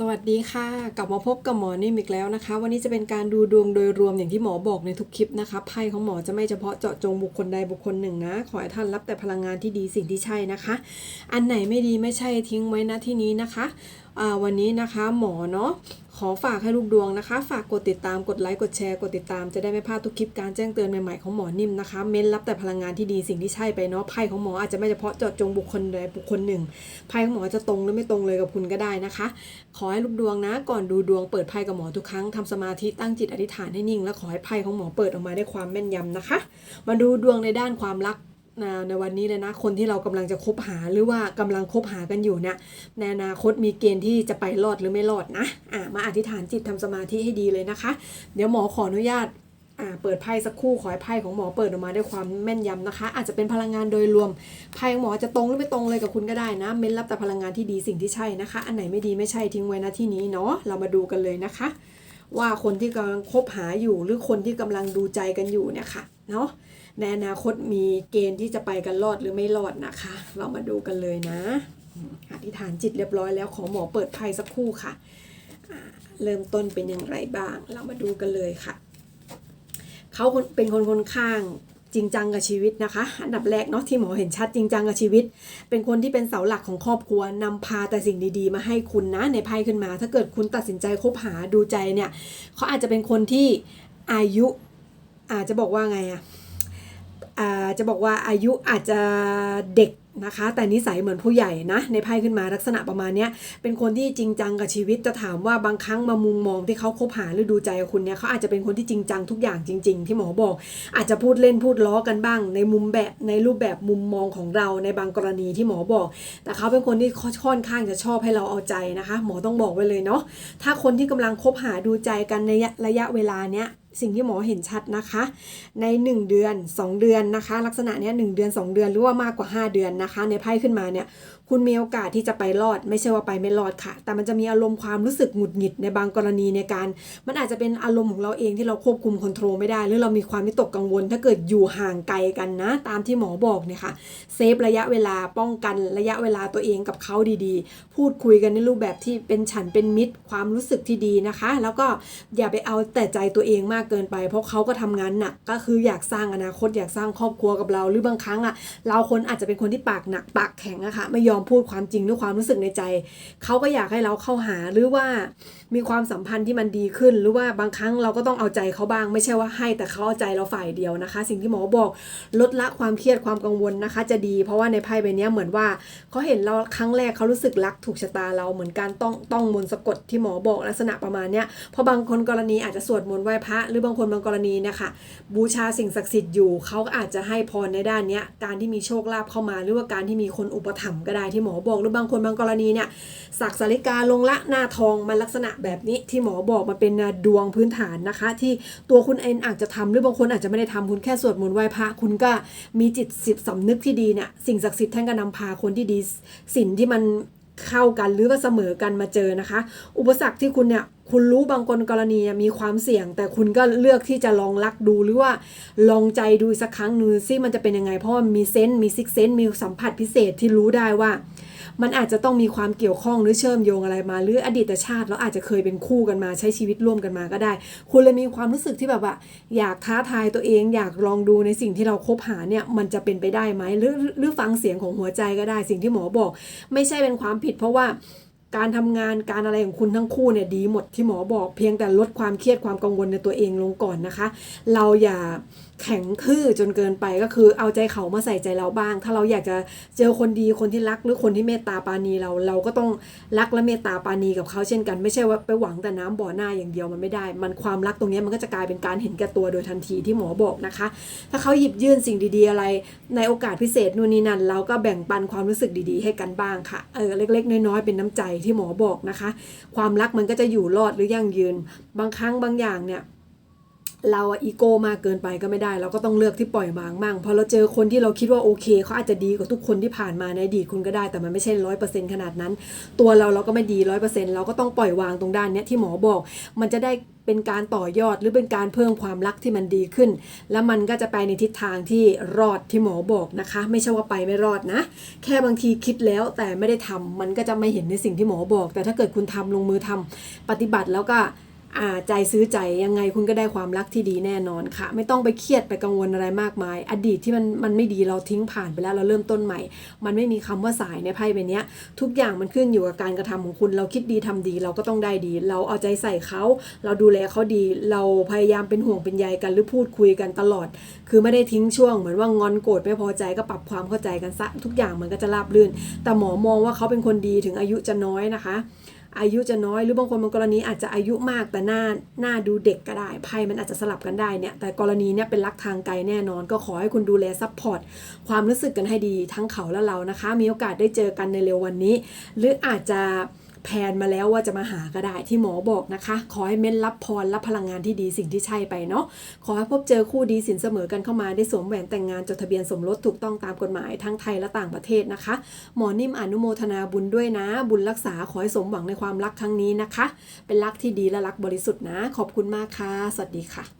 สวัสดีค่ะ กลับมาพบกับหมอนิ่มอีกแล้วนะคะ วันนี้จะเป็นการดูดวงโดยรวมอย่างที่หมอบอกในทุกคลิปนะคะไพ่ของหมอจะไม่เฉพาะเจาะจงบุคคลใดบุคคลหนึ่งนะ ขอให้ท่านรับแต่พลังงานที่ดีสิ่งที่ใช่นะคะ อันไหนไม่ดีไม่ใช่ทิ้งไว้นะที่นี้นะคะ วันนี้นะคะหมอเนาะขอฝากให้ลูกดวงนะคะ ฝากกดติดตามกดไลค์กดแชร์กดติดตามจะได้ไม่พลาดทุกคลิปการแจ้งเตือนใหม่ๆของหมอนิ่มนะคะเม้นรับแต่พลังงานที่ดีสิ่งที่ใช่ไปเนาะไพ่ของหมออาจจะไม่เฉพาะเจาะจงบุคคลใดบุคคลหนึ่งไพ่ของหมอจะตรงหรือไม่ตรงเลยกับคุณก็ได้นะคะ ขอให้ลูกดวงนะ ก่อนดูดวงเปิดไพ่กับหมอทุกครั้งทำสมาธิตั้งจิตอธิษฐานให้นิ่ง และขอให้ไพ่ของหมอเปิดออกมาได้ความแม่นยำนะคะ มาดูดวงในด้านความรัก ในวันนี้เลยนะ คนที่เรากำลังจะคบหาหรือว่ากำลังคบหากันอยู่เนี่ยในอนาคตมีเกณฑ์ที่จะไปรอดหรือไม่รอดนะอะมาอธิษฐานจิตทำสมาธิให้ดีเลยนะคะ เดี๋ยวหมอขออนุญาตอ่าเปิดไพ่สักครู่ขอให้ไพ่ของหมอเปิดออกมาด้วยความแม่นยำนะคะ อาจจะเป็นพลังงานโดยรวมไพ่ของหมอจะตรงหรือไม่ตรงเลยกับคุณก็ได้นะเม้นรับแต่พลังงานที่ดีสิ่งที่ใช่นะคะ อันไหนไม่ดีไม่ใช่ทิ้งไว้นะที่นี้เนาะเรามาดูกันเลยนะคะ ว่าคนที่กำลังคบหาอยู่หรือคนที่กำลังดูใจกันอยู่เนี่ยค่ะเนาะ ในอนาคตมีเกณฑ์ที่จะไปกันรอดหรือไม่รอดนะคะ เรามาดูกันเลยนะอธิษฐานจิตเรียบร้อยแล้วขอหมอเปิดไพ่สักครู่ค่ะ เริ่มต้นเป็นอย่างไรบ้าง เรามาดูกันเลยค่ะ เขาเป็นคนคนข้างจริงจังกับชีวิตนะคะ อันดับแรกเนาะที่หมอเห็นชัดจริงจังกับชีวิต เป็นคนที่เป็นเสาหลักของครอบครัวนำพาแต่สิ่งดีๆ มาให้คุณนะในไพ่ขึ้นมา ถ้าเกิดคุณตัดสินใจคบหาดูใจเนี่ยเขาอาจจะเป็นคนที่อายุอาจจะบอกว่าไงอะ จะบอกว่าอายุอาจจะเด็กนะคะ แต่นิสัยเหมือนผู้ใหญ่นะ ในไพ่ขึ้นมาลักษณะประมาณนี้เป็นคนที่จริงจังกับชีวิตจะถามว่าบางครั้งมามุมมองที่เขาคบหาหรือดูใจคุณเนี่ยเขาอาจจะเป็นคนที่จริงจังทุกอย่างจริง ๆ ที่หมอบอก อาจจะพูดเล่นพูดล้อกันบ้าง ในมุมแบบในรูปแบบมุมมองของเราในบางกรณีที่หมอบอก แต่เขาเป็นคนที่ค่อนข้างจะชอบให้เราเอาใจนะคะ หมอต้องบอกไว้เลยเนาะถ้าคนที่กำลังคบหาดูใจกันในระยะเวลาเนี้ย สิ่งที่หมอเห็นชัดนะคะ ใน 1 เดือน 2 เดือนนะคะ ลักษณะเนี้ยหเดือน 2 เดือนหรือว่ามากกว่า 5 เดือนนะคะ ในไพ่ขึ้นมาเนี่ยคุณมีโอกาสที่จะไปรอด ไม่ใช่ว่าไปไม่รอดค่ะ แต่มันจะมีอารมณ์ความรู้สึกหงุดหงิดในบางกรณีในการ มันอาจจะเป็นอารมณ์ของเราเองที่เราควบคุมคอนโทรลไม่ได้ หรือเรามีความวิตกกังวล ถ้าเกิดอยู่ห่างไกลกันนะ ตามที่หมอบอกเนี่ยค่ะเซฟระยะเวลาป้องกันระยะเวลาตัวเองกับเขาดีๆ พูดคุยกันในรูปแบบที่เป็นฉันเป็นมิตร ความรู้สึกที่ดีนะคะ แล้วก็อย่าไปเอาแต่ใจตัวเองมากเกินไป เพราะเขาก็ทำงานหนักก็คืออยากสร้างอนาคตอยากสร้างครอบครัวกับเรา หรือบางครั้งอะ เราคนอาจจะเป็นคนที่ปากหนักปากแข็งอะค่ะไม่ยอมพูดความจริงด้วยความรู้สึกในใจ เขาก็อยากให้เราเข้าหาหรือว่ามีความสัมพันธ์ที่มันดีขึ้น หรือว่าบางครั้งเราก็ต้องเอาใจเขาบ้าง ไม่ใช่ว่าให้แต่เขาเอาใจเราฝ่ายเดียวนะคะ สิ่งที่หมอบอกลดละความเครียดความกังวลนะคะ จะดี เพราะว่าในไพ่ใบนี้เหมือนว่าเขาเห็นเราครั้งแรกเขารู้สึกรักถูกชะตาเราเหมือนการต้องต้องมนต์สะกดที่หมอบอกลักษณะประมาณเนี้ยเพราะบางคนกรณีอาจจะสวดมนต์ไหว้พระหรือบางคนบางกรณีนะคะ บูชาสิ่งศักดิ์สิทธิ์อยู่เขาอาจจะให้พรในด้านเนี้ยการที่มีโชคลาภเข้ามา หรือว่าการที่มีคนอุปถัมภ์ก็ได้ที่หมอบอกหรือบางคนบางกรณีเนี่ยสักสาริกาลงละหน้าทองมันลักษณะแบบนี้ที่หมอบอกมันเป็นดวงพื้นฐานนะคะ ที่ตัวคุณเองอาจจะทำหรือบางคนอาจจะไม่ได้ทำคุณแค่สวดมนต์ไหว้พระคุณก็มีจิตสิบสำนึกที่ดีเนี่ยสิ่งศักดิ์สิทธิ์ท่านก็นำพาคนที่ดีสินที่มัน เข้ากันหรือว่าเสมอกันมาเจอนะคะ อุปสรรคที่คุณเนี่ยคุณรู้บางคนกรณีมีความเสี่ยง แต่คุณก็เลือกที่จะลองรักดูหรือว่าลองใจดูสักครั้งหนึ่งซิมันจะเป็นยังไงเพราะมันมีเซนต์มีซิกเซนต์มีสัมผัสพิเศษที่รู้ได้ว่า มันอาจจะต้องมีความเกี่ยวข้องหรือเชื่อมโยงอะไรมา หรืออดีตชาติแล้วอาจจะเคยเป็นคู่กันมาใช้ชีวิตร่วมกันมาก็ได้ คุณเลยมีความรู้สึกที่แบบว่า อยากท้าทายตัวเอง อยากลองดูในสิ่งที่เราคบหาเนี่ยมันจะเป็นไปได้ไหมหรือหรือฟังเสียงของหัวใจก็ได้สิ่งที่หมอบอก ไม่ใช่เป็นความผิดเพราะว่า การทำงานการอะไรของคุณทั้งคู่เนี่ยดีหมดที่หมอบอกเพียงแต่ลดความเครียดความกังวลในตัวเองลงก่อนนะคะ เราอย่าแข็งทื่อจนเกินไปก็คือเอาใจเขามาใส่ใจเราบ้าง ถ้าเราอยากจะเจอคนดีคนที่รักหรือคนที่เมตตาปาณีเราเราก็ต้องรักและเมตตาปาณีกับเขาเช่นกัน ไม่ใช่ว่าไปหวังแต่น้ำบ่อหน้าอย่างเดียวมันไม่ได้ มันความรักตรงนี้มันก็จะกลายเป็นการเห็นแก่ตัวโดยทันทีที่หมอบอกนะคะ ถ้าเขาหยิบยื่นสิ่งดี ๆ อะไร ในโอกาสพิเศษนู่นนี่นั่นเราก็แบ่งปันความรู้สึกดีๆ ให้กันบ้างค่ะเออเล็ก ๆ น้อยๆเป็นน้ำใจที่หมอบอกนะคะ ความรักมันก็จะอยู่รอดหรือยั่งยืน บางครั้งบางอย่างเนี่ย เราอีโก้มากเกินไปก็ไม่ได้ เราก็ต้องเลือกที่ปล่อยวางมั่งพอเราเจอคนที่เราคิดว่าโอเคเขาอาจจะดีกว่าทุกคนที่ผ่านมาในอดีตคุณก็ได้ แต่มันไม่ใช่ร้อยเปอร์เซ็นต์ขนาดนั้น ตัวเราเราก็ไม่ดีร้อยเปอร์เซ็นต์เราก็ต้องปล่อยวางตรงด้านเนี้ยที่หมอบอก มันจะได้เป็นการต่อยอดหรือเป็นการเพิ่มความรักที่มันดีขึ้น แล้วมันก็จะไปในทิศทางที่รอดที่หมอบอกนะคะ ไม่ใช่ว่าไปไม่รอดนะ แค่บางทีคิดแล้วแต่ไม่ได้ทำมันก็จะไม่เห็นในสิ่งที่หมอบอก แต่ถ้าเกิดคุณทำลงมือทำปฏิบัติแล้วก็ ใจซื้อใจยังไงคุณก็ได้ความรักที่ดีแน่นอนค่ะ ไม่ต้องไปเครียดไปกังวลอะไรมากมาย อดีตที่มันมันไม่ดีเราทิ้งผ่านไปแล้วเราเริ่มต้นใหม่ มันไม่มีคำว่าสายในไพ่ใบนี้ทุกอย่างมันขึ้นอยู่กับการกระทำของคุณ เราคิดดีทำดีเราก็ต้องได้ดี เราเอาใจใส่เขา เราดูแลเขาดี เราพยายามเป็นห่วงเป็นใยกันหรือพูดคุยกันตลอด คือไม่ได้ทิ้งช่วงเหมือนว่างอนโกรธไม่พอใจก็ปรับความเข้าใจกันซะทุกอย่างมันก็จะราบรื่น แต่หมอมองว่าเขาเป็นคนดีถึงอายุจะน้อยนะคะ อายุจะน้อยหรือบางคนบางกรณีอาจจะอายุมากแต่หน้าหน้าดูเด็กก็ได้ไพ่มันอาจจะสลับกันได้เนี่ยแต่กรณีเนี่ยเป็นรักทางไกลแน่นอน ก็ขอให้คุณดูแลซัพพอร์ตความรู้สึกกันให้ดีทั้งเขาและเรานะคะ มีโอกาสได้เจอกันในเร็ววันนี้ หรืออาจจะ แพนมาแล้วว่าจะมาหาก็ได้ที่หมอบอกนะคะ ขอให้เม้นรับพรรับพลังงานที่ดีสิ่งที่ใช่ไปเนาะขอให้พบเจอคู่ดีสินเสมอกันเข้ามาได้สวมแหวนแต่งงานจดทะเบียนสมรสถูกต้องตามกฎหมายทั้งไทยและต่างประเทศนะคะ หมอนิ่มอนุโมทนาบุญด้วยนะ บุญรักษาขอให้สมหวังในความรักครั้งนี้นะคะ เป็นรักที่ดีและรักบริสุทธิ์นะ ขอบคุณมากค่ะ สวัสดีค่ะ